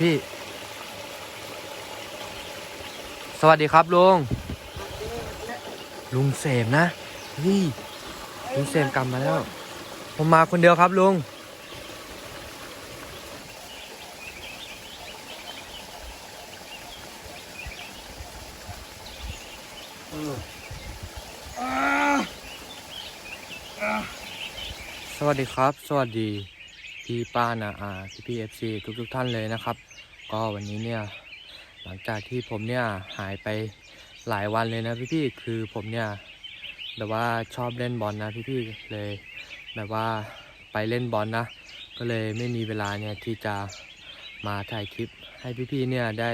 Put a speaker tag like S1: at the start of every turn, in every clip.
S1: พี่ สวัสดีครับลุง ลุงเสมนะนี่ลุงเสมกลับมาแล้ว ผมมาคนเดียวครับลุง สวัสดีครับ สวัสดี พี่ป้านาอาพี่พีเอฟซีทุกทุกๆท่านเลยนะครับ ก็วันนี้เนี่ยหลังจากที่ผมเนี่ยหายไปหลายวันเลยนะพี่พี่คือผมเนี่ยแบบว่าชอบเล่นบอลนะพี่พี่เลยแบบว่าไปเล่นบอลนะก็เลยไม่มีเวลาเนี่ยที่จะมาถ่ายคลิปให้พี่พี่ๆเนี่ยได้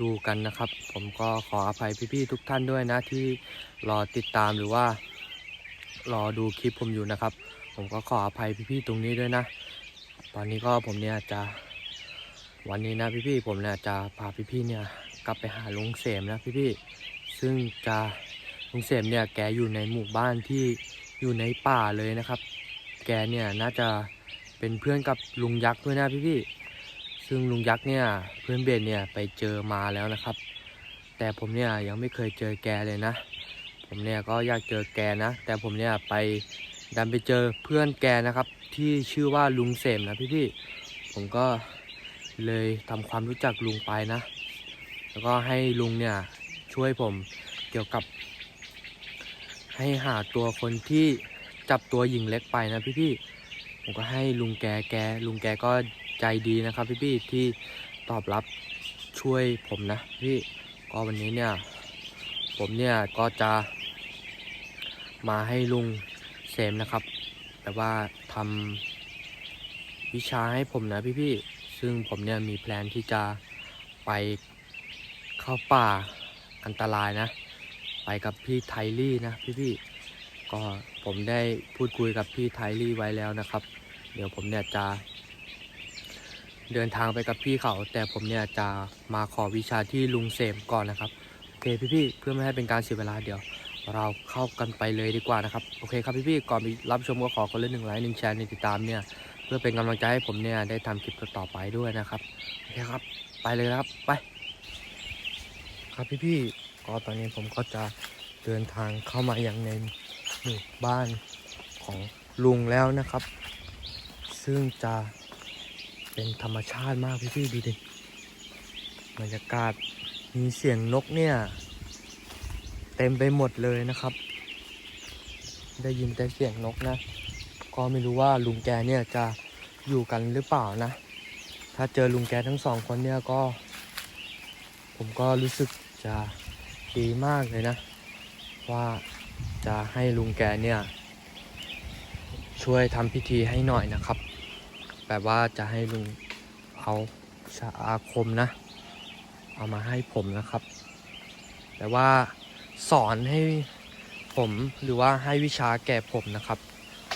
S1: ดูกันนะครับ ผมก็ขออภัยพี่พี่ๆทุกท่านด้วยนะที่รอติดตามหรือว่า รอดูคลิปผมอยู่นะครับ ผมก็ขออภัยพี่ๆตรงนี้ด้วยนะ ตอนนี้ก็ผมเนี่ยจะวันนี้นะพี่ๆผมเนี่ยจะพาพี่ๆเนี่ยกลับไปหาลุงเสมนะพี่ๆซึ่งจะลุงเสมเนี่ยแกอยู่ในหมู่บ้านที่อยู่ในป่าเลยนะครับ แกเนี่ยน่าจะเป็นเพื่อนกับลุงยักษ์ด้วยนะพี่ๆซึ่งลุงยักษ์เนี่ยเพื่อนเบนเนี่ยไปเจอมาแล้วนะครับ แต่ผมเนี่ยยังไม่เคยเจอแกเลยนะ ผมเนี่ยก็อยากเจอแกนะ แต่ผมเนี่ยไป ดันไปเจอเพื่อนแกนะครับ ที่ชื่อว่าลุงเสมนะพี่ๆผมก็เลยทำความรู้จักลุงไปนะ แล้วก็ให้ลุงเนี่ยช่วยผมเกี่ยวกับ ให้หาตัวคนที่จับตัวหญิงเล็กไปนะพี่ๆผมก็ให้ลุงแกแกลุงแกก็ใจดีนะครับพี่ๆที่ตอบรับช่วยผมนะพี่ก็วันนี้เนี่ยผมเนี่ยก็จะมาให้ลุง เสมนะครับ แต่ว่าทำวิชาให้ผมนะพี่ๆ ซึ่งผมเนี่ยมีแพลนที่จะไปเข้าป่าอันตรายนะ ไปกับพี่ไทลี่นะพี่ๆ ก็ผมได้พูดคุยกับพี่ไทลี่ไว้แล้วนะครับ เดี๋ยวผมเนี่ยจะเดินทางไปกับพี่เขา แต่ผมเนี่ยจะมาขอวิชาที่ลุงเสมก่อนนะครับ โอเคพี่ๆ เพื่อไม่ให้เป็นการเสียเวลาเดี๋ยว เราเข้ากันไปเลยดีกว่านะครับโอเคครับพี่ๆก่อนไปรับชมก็ขอคนละหนึ่งไลค์หนึ่งแชร์หนึ่งติดตามเนี่ยเพื่อเป็นกำลังใจให้ผมเนี่ยได้ทำคลิปต่อไปด้วยนะครับโอเคครับไปเลยครับไป ครับพี่ๆก็ตอนนี้ผมก็จะเดินทางเข้ามาอย่างในหมู่บ้านของลุงแล้วนะครับ ซึ่งจะเป็นธรรมชาติมากพี่ๆดูดิบรรยากาศมีเสียงนกเนี่ย ต็มไปหมดเลยนะครับ ได้ยินแต่เสียงนกนะ ก็ไม่รู้ว่าลุงแกเนี่ยจะอยู่กันหรือเปล่านะ ถ้าเจอลุงแกทั้งสองคนเนี่ยก็ ผมก็รู้สึกจะดีมากเลยนะ ว่าจะให้ลุงแกเนี่ย ช่วยทำพิธีให้หน่อยนะครับ แบบว่าจะให้ลุงเอาชาอาคมนะ เอามาให้ผมนะครับ แต่ว่า สอนให้ผมหรือว่าให้วิชาแก่ผมนะครับ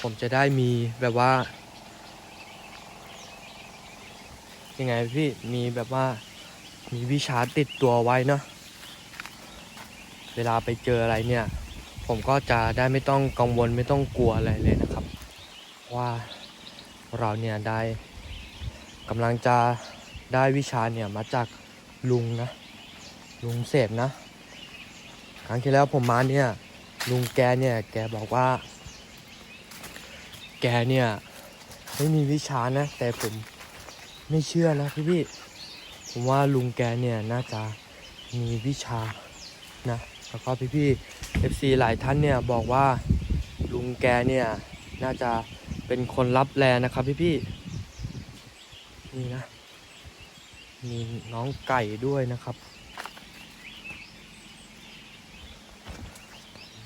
S1: ผมจะได้มีแบบว่า ยังไงพี่มีแบบว่ามีวิชาติดตัวไว้เนาะเวลาไปเจออะไรเนี่ย ผมก็จะได้ไม่ต้องกังวลไม่ต้องกลัวอะไรเลยนะครับ ว่าเราเนี่ยได้กำลังจะได้วิชาเนี่ยมาจากลุงนะ ลุงเสพนะ ครั้งที่แล้วผมมาเนี่ยลุงแกเนี่ยแกบอกว่า แกเนี่ยไม่มีวิชานะ แต่ผมไม่เชื่อนะพี่พี่ผมว่าลุงแกเนี่ยน่าจะมีวิชานะแล้วก็พี่พี่เอฟซีหลายท่านเนี่ยบอกว่าลุงแกเนี่ยน่าจะเป็นคนรับแลนะครับพี่พี่นี่นะมีน้องไก่ด้วยนะครับ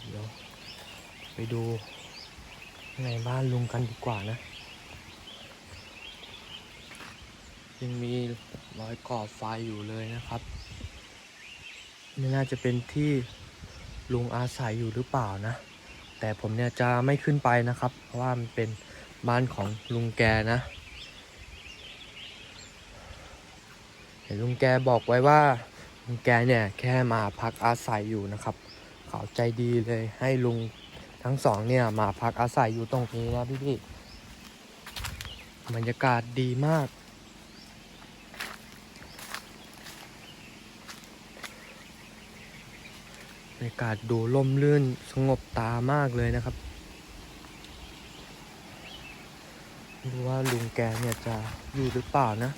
S1: เดี๋ยวไป ดูในบ้านลุงกันดีกว่านะ ยังมีรอยก่อไฟอยู่เลยนะครับ ไม่น่าจะเป็นที่ลุงอาศัยอยู่หรือเปล่านะ แต่ผมเนี่ยจะไม่ขึ้นไปนะครับ เพราะว่ามันเป็นบ้านของลุงแกนะ เห็นลุงแกบอกไว้ว่าลุงแกเนี่ยแค่มาพักอาศัยอยู่นะครับ เขาใจดีเลยให้ลุง ทั้งสองเนี่ยมาพักอาศัยอยู่ตรงนี้นะพี่ๆบรรยากาศดีมาก บรรยากาศดูล่มลื่นสงบตามากเลยนะครับดูว่าลุงแกเนี่ยจะอยู่หรือเปล่านะ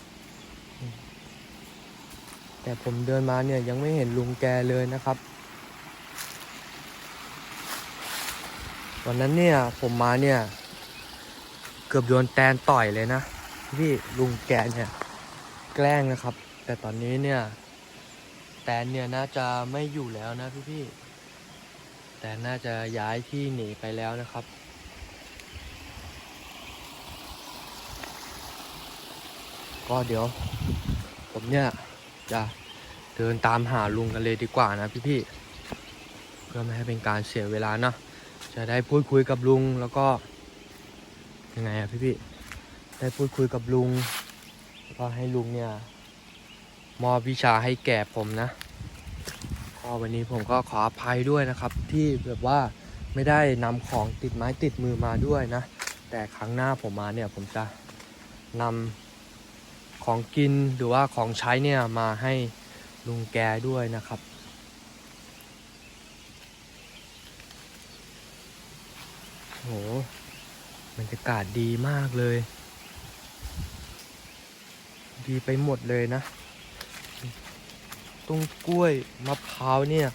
S1: แต่ผมเดินมาเนี่ยยังไม่เห็นลุงแกเลยนะครับ วันนั้นเนี่ยผมมาเนี่ย เกือบโดนแตนต่อยเลยนะพี่ลุงแกเนี่ย แกล้งนะครับ แต่ตอนนี้เนี่ย แตนเนี่ยน่าจะไม่อยู่แล้วนะพี่พี่แต่น่าจะย้ายที่หนีไปแล้วนะครับก็เดี๋ยว ผมเนี่ยจะเดินตามหาลุงกันเลยดีกว่านะพี่พี่เพื่อไม่ให้เป็นการเสียเวลาเนาะ จะได้พูดคุยกับลุงแล้วก็ยังไงอะพี่พี่ๆได้พูดคุยกับลุงแล้วก็ให้ลุงเนี่ยมอบวิชาให้แก่ผมนะก็วันนี้ผมก็ขออภัยด้วยนะครับ ที่แบบว่าไม่ได้นำของติดไม้ติดมือมาด้วยนะ แต่ครั้งหน้าผมมาเนี่ยผมจะนำของกินหรือว่าของใช้เนี่ยมาให้ลุงแกด้วยนะครับ โหบรรยากาศดีมากเลย ดีไปหมดเลยนะต้นกล้วยมะพร้าวเนี่ย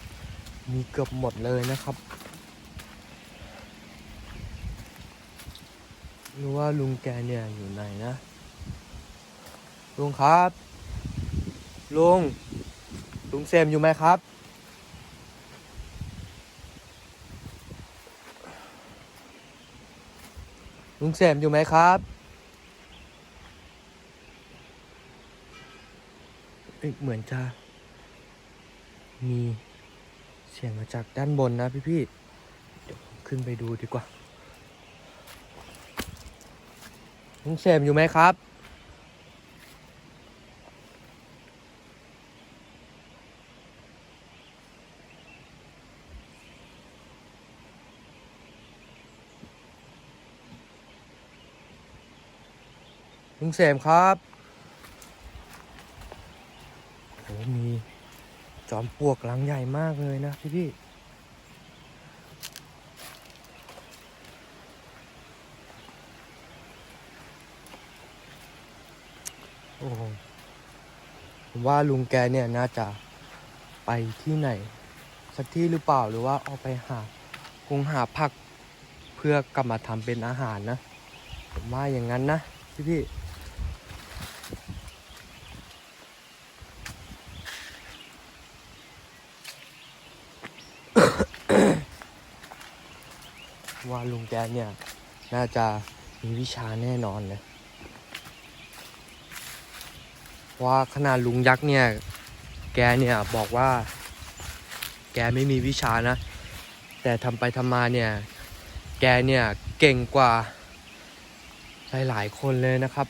S1: มีเกือบหมดเลยนะครับรู้ว่าลุงแกเนี่ยอยู่ไหนนะ ลุงครับ ลุง ลุงเซมอยู่ไหมครับ ลุงเซมอยู่ไหมครับเอ้ยเหมือนจะมีเสียงมาจากด้านบนนะพี่พี่เดี๋ยวขึ้นไปดูดีกว่าลุงเสมอยู่ไหมครับ ลุงเสมครับโหมี จอมปลวกหลังใหญ่มากเลยนะพี่พี่โอ้โหผมว่าลุงแกเนี่ยน่าจะไปที่ไหน สักที่หรือเปล่าหรือว่าออกไปหาคงหาผักเพื่อกลับมาทำเป็นอาหารนะ ผมว่าอย่างนั้นนะพี่พี่ๆ ว่าลุง แกเนี่ย น่าจะมีวิชาแน่นอนเลยว่าขนาดลุงยักษ์เนี่ย แกเนี่ยบอกว่า แกไม่มีวิชานะ แต่ทำไปทำมาเนี่ย แกเนี่ยเก่งกว่า หลายๆคนเลยนะครับ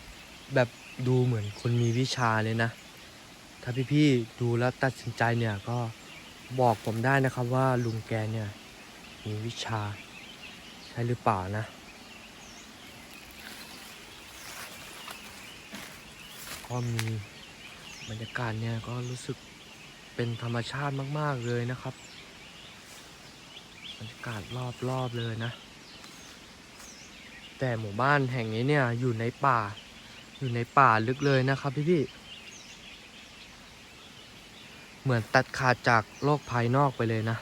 S1: แบบดูเหมือนคนมีวิชาเลยนะ ถ้าพี่ๆดูแล้วตัดสินใจเนี่ยก็บอกผมได้นะครับว่าลุงแกเนี่ยมีวิชา ช่หรือเปล่านะ ก็มีบรรยากาศเนี่ยก็รู้สึกเป็นธรรมชาติมาก ๆ เลยนะครับ บรรยากาศรอบ ๆ เลยนะ แต่หมู่บ้านแห่งนี้เนี่ยอยู่ในป่า อยู่ในป่าลึกเลยนะครับพี่ๆเหมือนตัดขาดจากโลกภายนอกไปเลยนะ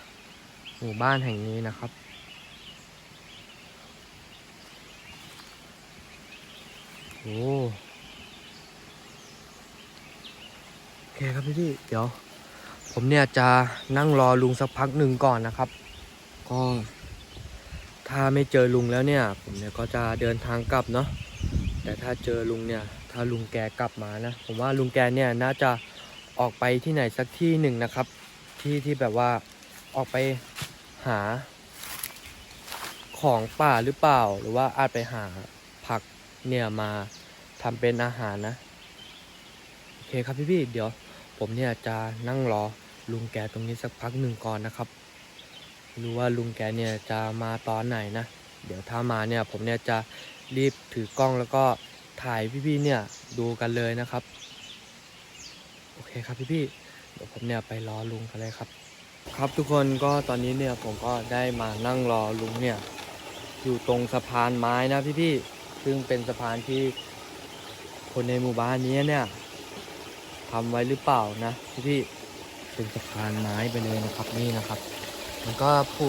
S1: หมู่บ้านแห่งนี้นะครับ โอ้โอเคครับพี่พี่เดี๋ยว ผมเนี่ยจะนั่งรอลุงสักพักหนึ่งก่อนนะครับ ก็ถ้าไม่เจอลุงแล้วเนี่ย ผมเนี่ยก็จะเดินทางกลับเนาะแต่ถ้าเจอลุงเนี่ย ถ้าลุงแกกลับมานะ ผมว่าลุงแกเนี่ยน่าจะออกไปที่ไหนสักที่หนึ่งนะครับ ที่ที่แบบว่าออกไปหา ของป่าหรือเปล่า หรือว่าอาจไปหาผักเนี่ยมา ทำเป็นอาหารนะ โอเคครับพี่ๆเดี๋ยว ผมเนี่ยจะนั่งรอลุงแกตรงนี้สักพักหนึ่งก่อนนะครับรู้ว่าลุงแกเนี่ยจะมาตอนไหนนะ เดี๋ยวถ้ามาเนี่ยผมเนี่ยจะรีบถือกล้องแล้วก็ถ่ายพี่ๆเนี่ยดูกันเลยนะครับ โอเคครับพี่ๆเดี๋ยวผมเนี่ยไปรอลุงกันเลยครับ ครับทุกคนก็ตอนนี้เนี่ยผมก็ได้มานั่งรอลุงเนี่ยอยู่ตรงสะพานไม้นะพี่ๆซึ่งเป็นสะพานที่ คนในหมู่บ้านนี้เนี่ยทำไว้หรือเปล่านะพี่ๆเป็นสะพานไม้ไปเลยนะครับนี่นะครับ มันก็ผุ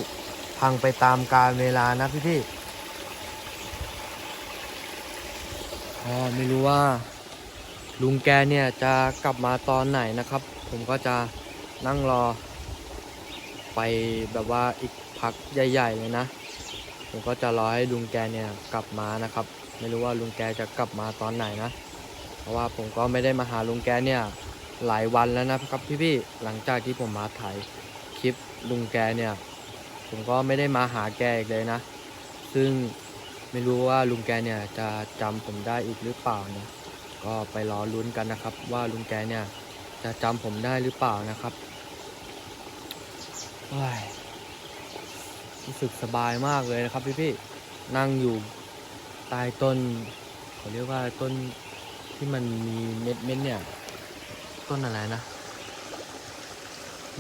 S1: พังไปตามกาลเวลานะพี่ๆก็ไม่รู้ว่า ลุงแกเนี่ยจะกลับมาตอนไหนนะครับ ผมก็จะนั่งรอ ไปแบบว่าอีกพักใหญ่ ๆ เลยนะ ผมก็จะรอให้ลุงแกเนี่ยกลับมานะครับ ไม่รู้ว่าลุงแกจะกลับมาตอนไหนนะ ราะว่าผมก็ไม่ได้มาหาลุงแกเนี่ยหลายวันแล้วนะครับพี่ๆหลังจากที่ผมมาถ่ายคลิปลุงแกเนี่ย ผมก็ไม่ได้มาหาแกอีกเลยนะ ซึ่งไม่รู้ว่าลุงแกเนี่ยจะจำผมได้อีกหรือเปล่านะก็ไปรอลุ้นกันนะครับ ว่าลุงแกเนี่ยจะจำผมได้หรือเปล่านะครับอ้ยรู้สึกสบายมากเลยนะครับพี่พี่ๆนั่งอยู่ใต้ต้นเขาเรียกว่าต้น ที่มันมีเม็ดเม็ดๆเนี่ย ต้นอะไรนะ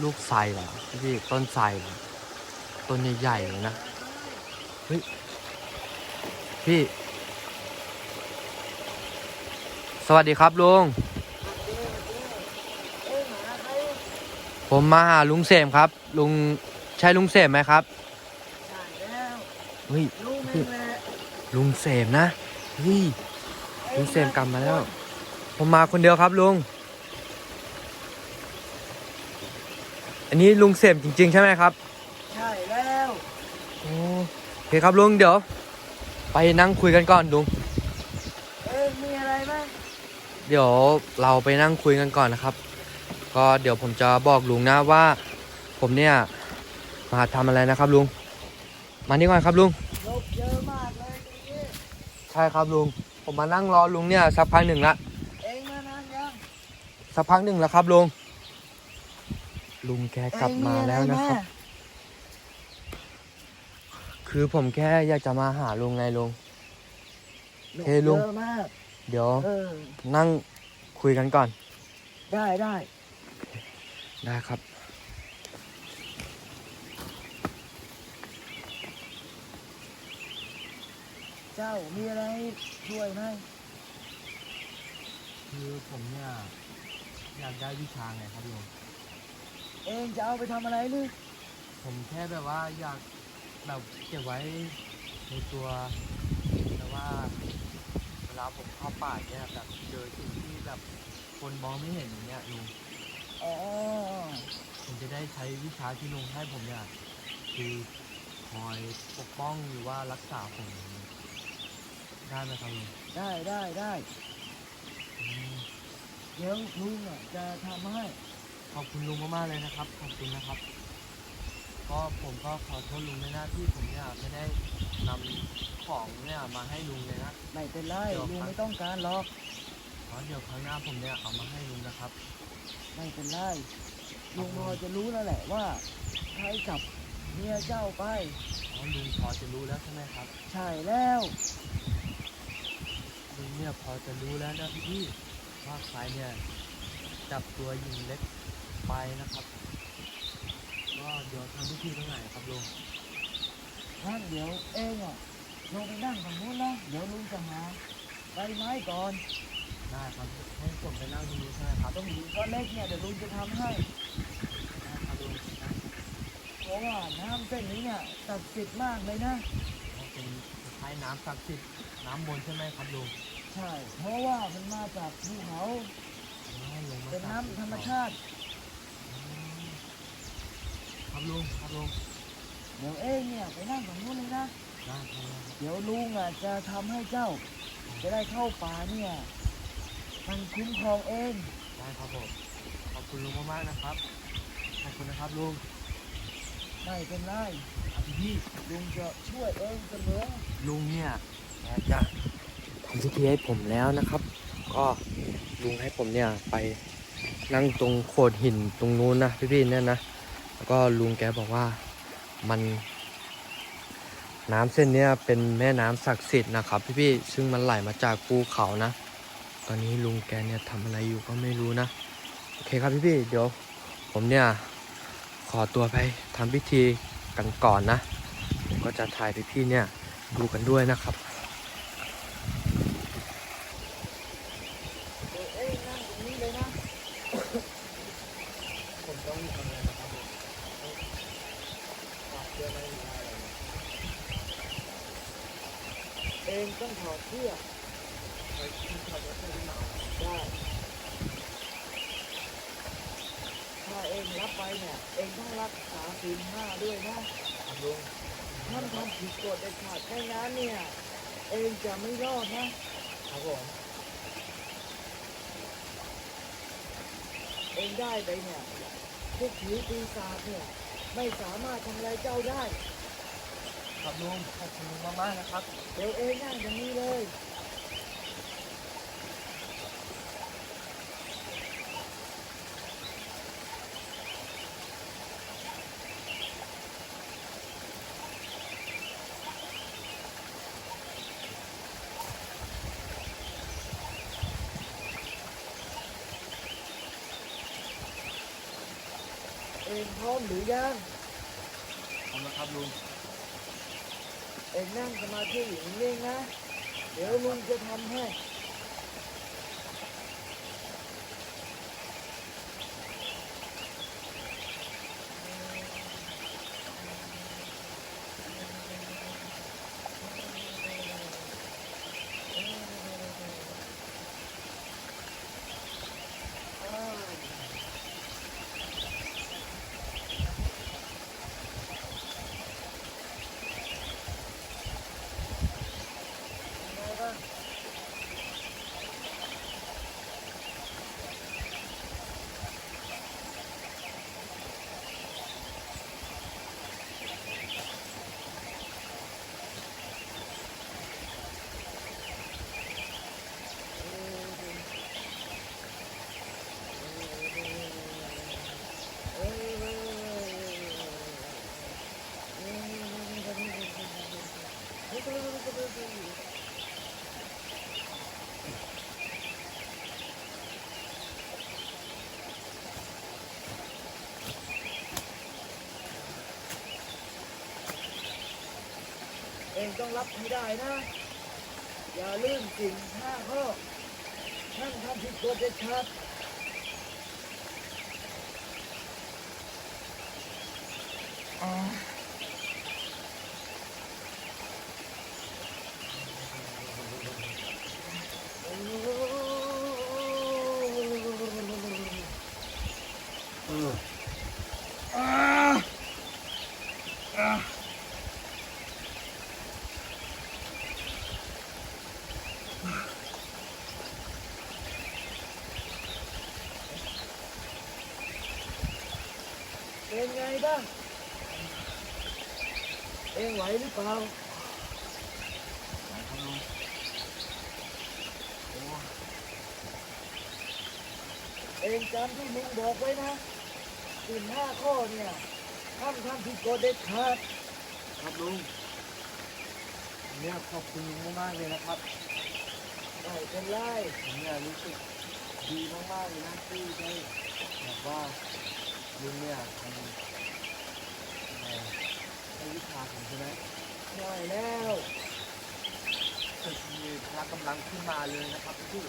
S1: ลูกไทรเหรอพี่พี่ๆต้นไทรเหรอต้นใหญ่ๆเลยนะเฮ้ยพี่ สวัสดีครับลุงผมมาหาลุงเสมครับ ลุงใช่ลุงเสมไหมครับ
S2: ใช่แล้ว
S1: เฮ้ย
S2: ลูกนี่แหละ
S1: ลุงเสมนะเฮ้ย ลุงเสมกลับมาแล้ว ผมมาคนเดียวครับลุง อันนี้ลุงเสมจริง ๆ ใช่ไหมครับ
S2: ใช่แล้ว
S1: โอเคครับลุงเดี๋ยว ไปนั่งคุยกันก่อนลุง
S2: เอ้ยมีอะไรไหม
S1: เดี๋ยวเราไปนั่งคุยกันก่อนนะครับ ก็เดี๋ยวผมจะบอกลุงนะว่า ผมเนี่ยมาทำอะไรนะครับลุง มานี่ก่อนครับลุง
S2: ลบเยอะมากเลยตรงนี้
S1: ใช่ครับลุง ผมมานั่งรอลุงเนี่ยสักพักหนึ่งละ
S2: เองมานานยัง
S1: สักพักหนึ่งแล้วครับลุงลุงแกกลับมาแล้วนะครับ คือผมแค่อยากจะมาหาลุงไงลุง
S2: ลบ
S1: เฮ้ยลุง
S2: เยอะมาก
S1: เดี๋ยว
S2: เออ
S1: นั่งคุยกันก่อน
S2: ได้ได้
S1: ได้ครับ
S2: เจ้ามีอะไรช่วยไหม
S1: คือผมเนี่ยอยากได้วิชาไงครับลุง
S2: เองจะเอาไปทำอะไรหรือ
S1: ผมแค่แบบว่าอยากแบบเก็บไว้ในตัวแต่ว่าเวลาผมเข้าป่าเนี่ยแบบเจอสิ่งที่แบบคนมองไม่เห็นอย่างเงี้ยลุง
S2: อ๋อ
S1: ผมจะได้ใช้วิชาที่ลุงให้ผมเนี่ยคือคอยปกป้องหรือว่ารักษาผม ได้ไหมครับลุง
S2: ได้ได้ได้
S1: อืม
S2: เดี๋ยวลุงอะจะทำให้
S1: ขอบคุณลุงมากๆเลยนะครับ ขอบคุณนะครับ ก็ผมก็ขอโทษลุงในหน้าที่ผมเนี่ยไม่ได้นำของเนี่ยมาให้ลุงเลยนะ
S2: ไม่เป็นไร
S1: เดี๋ยว
S2: ลุง
S1: ครับ
S2: ไม่ต้องการหรอก
S1: เพราะเดี๋ยวครั้งหน้าผมเนี่ยเอามาให้ลุงนะครับ
S2: ไม่เป็นไรลุงพอจะรู้แล้วแหละว่าใครกับเมียเจ้าไป
S1: อ๋อลุงพอจะรู้แล้วใช่ไหมครับ
S2: ใช่แล้ว
S1: ลุงเนี่ยพอจะรู้แล้วนะพี่พี่ว่าใครเนี่ยจับตัวหญิงเล็กไปนะครับ ก็เดี๋ยวทำพิธีตรงไหนครับลุง
S2: งั้นเดี๋ยวเองอะลงไปนั่งตรงนู้นนะเดี๋ยวลุงจะหาใบไม้ก่อน
S1: ได้ครับให้ผมไปนั่งตรงนี้ใช่ไหมครับ
S2: ตรงหินก้อนเล็กเนี่ยเดี๋ยวลุงจะทำให้
S1: ได้ครับลุงนะ
S2: เพราะว่าน้ำเส้นนี้เนี่ยศักดิ์สิทธิ์มากเลยนะ
S1: เป็นคล้ายน้ำศักดิ์สิทธิ์น้ำมนต์ใช่ไหมครับลุง
S2: ใช่ เพราะว่ามันมาจากภูเขา
S1: อ๋อลงมา
S2: เป็น
S1: จาก
S2: น้ำธรรมชาติ
S1: อืมครับลุงครับลุง
S2: เดี๋ยวเองเนี่ยไปนั่งตรงนู้นเลยนะ
S1: ได้ครับ
S2: เดี๋ยวลุงอะจะทำให้เจ้า จะได้เข้าป่าเนี่ยมันคุ้มครองเอง
S1: ได้ครับผมขอบคุณลุงมากๆนะครับขอบคุณนะครับลุง
S2: ไม่เป็นไร
S1: ครับพี่
S2: ลุงจะช่วยเองเสมอ
S1: ลุงเนี่ยแกจะทำพิธีให้ผมแล้วนะครับ ก็ลุงให้ผมเนี่ยไปนั่งตรงโขดหินตรงนู้นนะพี่ๆเนี่ยนะแล้วก็ลุงแกบอกว่ามัน น้ำเส้นเนี้ยเป็นแม่น้ำศักดิ์สิทธิ์นะครับ พี่ๆซึ่งมันไหลมาจากภูเขานะ ตอนนี้ลุงแกเนี่ยทำอะไรอยู่ก็ไม่รู้นะโอเคครับพี่ๆเดี๋ยวผมเนี่ยขอตัวไปทำพิธีกันก่อนนะผมก็จะถ่ายพี่ๆเนี่ยดูกันด้วยนะครับ
S2: เดี๋ยวเอ้ยนั่งตรงนี้เลยนะ
S1: ผมต้องทำอะไรนะครับผมเสื้อไม่ได้อะไร
S2: เองต้องถอดเสื้อ
S1: ไปที่ขับรถไปที่หนาว
S2: ได้ ถ้าเองรับไปเนี่ย เองต้องรักษาศีลห้าด้วยนะ
S1: ทำลุง
S2: ท่านทำผิดกฎเด็ดขาดไม่งั้นเนี่ย เองจะไม่รอดนะ
S1: ครับผม
S2: เอง ได้ไปเนี่ยพวกผีปีศาจเนี่ยไม่สามารถทำอะไรเจ้าได้
S1: ครับลุงขอบคุณลุงมากๆนะครับ
S2: เดี๋ยวเองนั่งอย่างนี้เลย มหรือยัง
S1: ขอบคุณครับลุง
S2: เองนั่งสมาธิอยู่นิ่งๆนะ เดี๋ยวลุงจะทำให้ ต้องรับให้ได้นะ อย่าลืมสิ่งห้าข้อท่านทำผิดกฎเด็ดขาดอ่าอ่าอ่า เป็นไงบ้าง เองไหวหรือเปล่าเองจำที่มึงบอกไว้นะสิ่งห้าข้อเนี่ยห้ามทำผิดกฎเด็ดขาด
S1: ครับลุงเนี่ยขอบคุณลุงมากๆเลยนะครับ
S2: ไม่เป็นไร
S1: ผมเนี่ยรู้สึกดีมากๆเลยนะที่ได้แบบว่าลุงเนี่ยทำอะไรให้วิชาผมใช่ไหม
S2: ใช่แล้ว
S1: รู้สึกมีพละกำลังขึ้นมาเลยนะครับพี่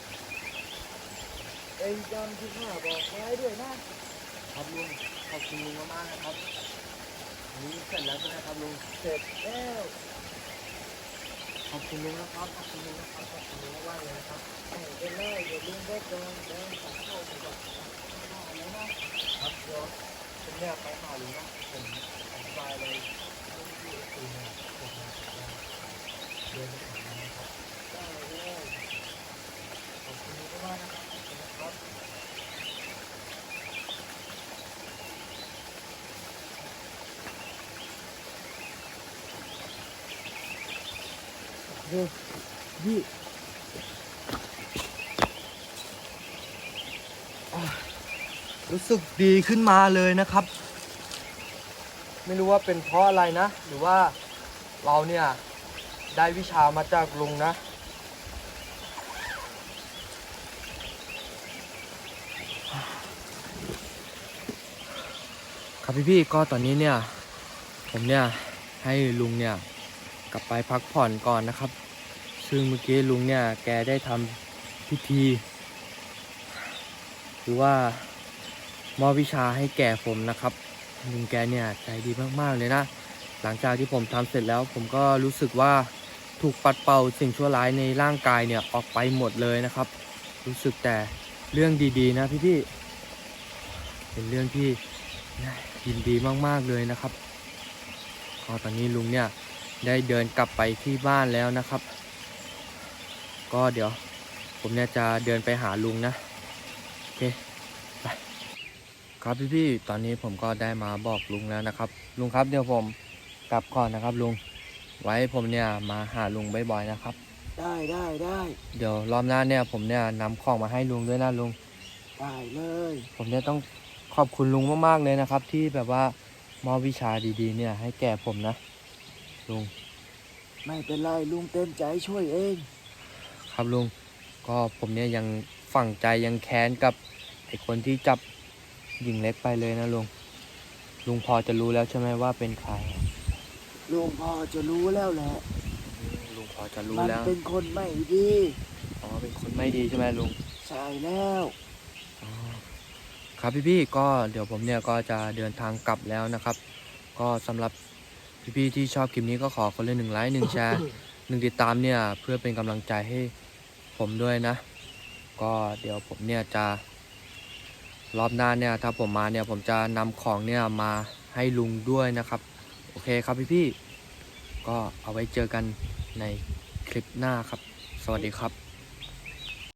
S2: เองจำที่ข้าบอกไว้ด้วยนะ
S1: ครับลุงขอบคุณลุงมากๆนะครับอันนี้เสร็จแล้วใช่ไหมครับลุง
S2: เสร็จแล้ว
S1: ขอบคุณลุงนะครับขอบคุณลุงนะครับขอบคุณลุงมากๆเลยนะครับ
S2: ไม่เป็นไรเดี๋ยวลุงก็จองเดินตัดเข้าไปก่อนแล้วนะครับ
S1: เดี๋ยวผมเนี่ยไปหาลุงนะผมอธิบายเลยให้พี่ เรับ
S2: ได้เลย
S1: ขอบคุณมากๆนะครับขอบคุณนะครับ
S2: เดี๋ยวยี่
S1: รู้สึกดีขึ้นมาเลยนะครับ ไม่รู้ว่าเป็นเพราะอะไรนะ หรือว่าเราเนี่ยได้วิชามาจากลุงนะ ครับพี่ๆก็ตอนนี้เนี่ย ผมเนี่ยให้ลุงเนี่ยกลับไปพักผ่อนก่อนนะครับ ซึ่งเมื่อกี้ลุงเนี่ยแกได้ทำพิธี หรือว่ามอบวิชาให้แก่ผมนะครับ ลุงแกเนี่ยใจดีมากๆเลยนะ หลังจากที่ผมทำเสร็จแล้ว ผมก็รู้สึกว่าถูกปัดเป่าสิ่งชั่วร้ายในร่างกายเนี่ยออกไปหมดเลยนะครับ รู้สึกแต่เรื่องดีๆนะพี่ๆเป็นเรื่องที่ยินดีมากๆเลยนะครับก็ตอนนี้ลุงเนี่ยได้เดินกลับไปที่บ้านแล้วนะครับ ก็เดี๋ยว ผมเนี่ยจะเดินไปหาลุงนะโอเคไป ครับพี่ๆ ตอนนี้ผมก็ได้มาบอกลุงแล้วนะครับ ลุงครับเดี๋ยวผมกลับก่อนนะครับลุง ไว้ผมเนี่ยมาหาลุงบ่อยๆนะครับ
S2: ได้ได้ได้
S1: เดี๋ยวรอบหน้าเนี่ยผมเนี่ยนำของมาให้ลุงด้วยนะลุง
S2: ได้เลย
S1: ผมเนี่ยต้องขอบคุณลุงมากๆเลยนะครับ ที่แบบว่ามอบวิชาดีๆ เนี่ยให้แก่ผมนะ ลุง
S2: ไม่เป็นไรลุงเต็มใจช่วยเอง
S1: ครับลุง ก็ผมเนี่ยยังฝังใจยังแค้นกับไอ้คนที่จับ หญิงเล็กไปเลยนะลุง ลุงพอจะรู้แล้วใช่ไหมว่าเป็นใคร
S2: ลุงพอจะรู้แล้วแหละ
S1: ลุงพอจะรู้
S2: มัน
S1: แล้ว
S2: เป็นคนไม่ดี
S1: อ๋อ เป็นคนไม่ดีใช่ไหมลุง
S2: ใช่แล้ว
S1: อ๋อ ครับพี่ๆ ก็เดี๋ยวผมเนี่ยก็จะเดินทางกลับแล้วนะครับ ก็สำหรับพี่ๆ ที่ชอบคลิปนี้ก็ขอคนละหนึ่งไลค์หนึ่งแชร์ หนึ่งติดตามเนี่ยเพื่อเป็นกำลังใจให้ผมด้วยนะ ก็เดี๋ยวผมเนี่ยจะ รอบหน้าเนี่ยถ้าผมมาเนี่ยผมจะนำของเนี่ยมาให้ลุงด้วยนะครับ โอเคครับพี่พี่ก็เอาไว้เจอกันในคลิปหน้าครับ สวัสดีครับ